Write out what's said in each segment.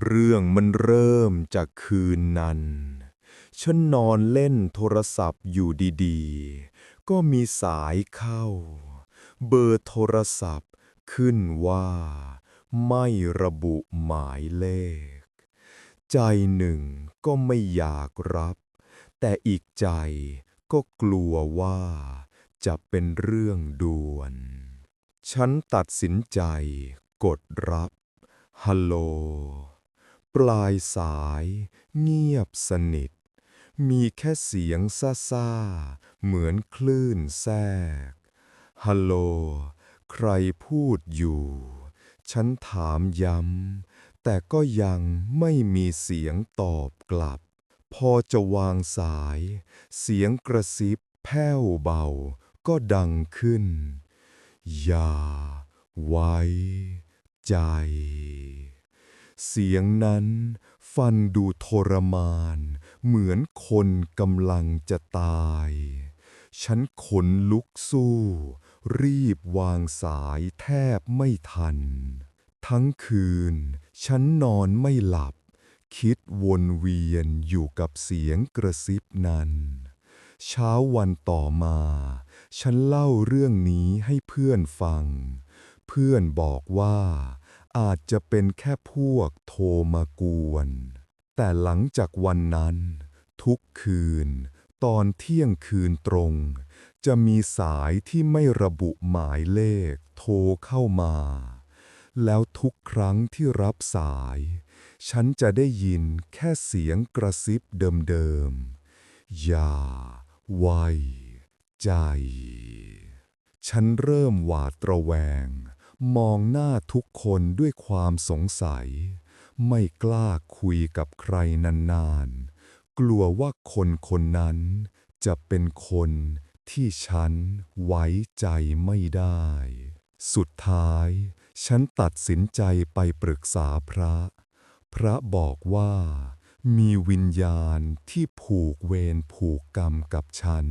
เรื่องมันเริ่มจากคืนนั้น ฉันนอนเล่นโทรศัพท์อยู่ดีๆ ก็มีสายเข้า เบอร์โทรศัพท์ขึ้นว่า ไม่ระบุหมายเลข ใจหนึ่งก็ไม่อยากรับ แต่อีกใจก็กลัวว่าจะเป็นเรื่องด่วน ฉันตัดสินใจกดรับ ฮัลโหล ปลายสาย เงียบสนิท มีแค่เสียงซ่าๆ เหมือนคลื่นแทรก ฮัลโหล ใครพูดอยู่ ฉันถามย้ำ แต่ก็ยังไม่มีเสียงตอบกลับ พอจะวางสาย เสียงกระซิบแผ่วเบา ก็ดังขึ้น อย่าไว้ใจ เสียงนั้นฟังดูทรมาน เหมือนคนกำลังจะตาย ฉันขนลุกสู้ รีบวางสายแทบไม่ทัน ทั้งคืน ฉันนอนไม่หลับ คิดวนเวียนอยู่กับเสียงกระซิบนั้น เช้าวันต่อมา ฉันเล่าเรื่องนี้ให้เพื่อนฟัง เพื่อนบอกว่า อาจจะเป็นแค่พวกโทรมากวน แต่หลังจากวันนั้น ทุกคืน ตอนเที่ยงคืนตรง จะมีสายที่ไม่ระบุหมายเลข โทรเข้ามา แล้วทุกครั้งที่รับสาย ฉันจะได้ยินแค่เสียงกระซิบเดิมๆ อย่า ไว้ ใจ ฉันเริ่มหวาดระแวง มองหน้าทุกคนด้วยความสงสัย ไม่กล้าคุยกับใครนานๆ กลัวว่าคนคนนั้นจะเป็นคนที่ฉันไว้ใจไม่ได้ สุดท้าย ฉันตัดสินใจไปปรึกษาพระ พระบอกว่ามีวิญญาณที่ผูกเวรผูกกรรมกับฉัน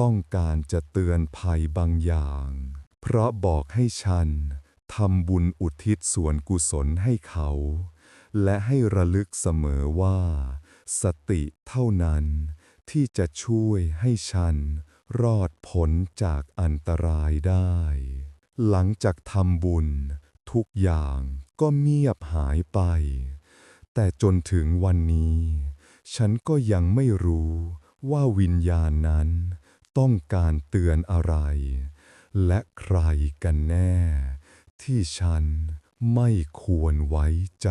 ต้องการจะเตือนภัยบางอย่าง เพราะบอกให้ฉันทำบุญอุทิศส่วนกุศลให้เขา และให้ระลึกเสมอว่า สติเท่านั้นที่จะช่วยให้ฉันรอดพ้นจากอันตรายได้ หลังจากทำบุญ ทุกอย่างก็เงียบหายไป แต่จนถึงวันนี้ ฉันก็ยังไม่รู้ว่าวิญญาณนั้นต้องการเตือนอะไร และใครกันแน่ ที่ฉันไม่ควรไว้ใจ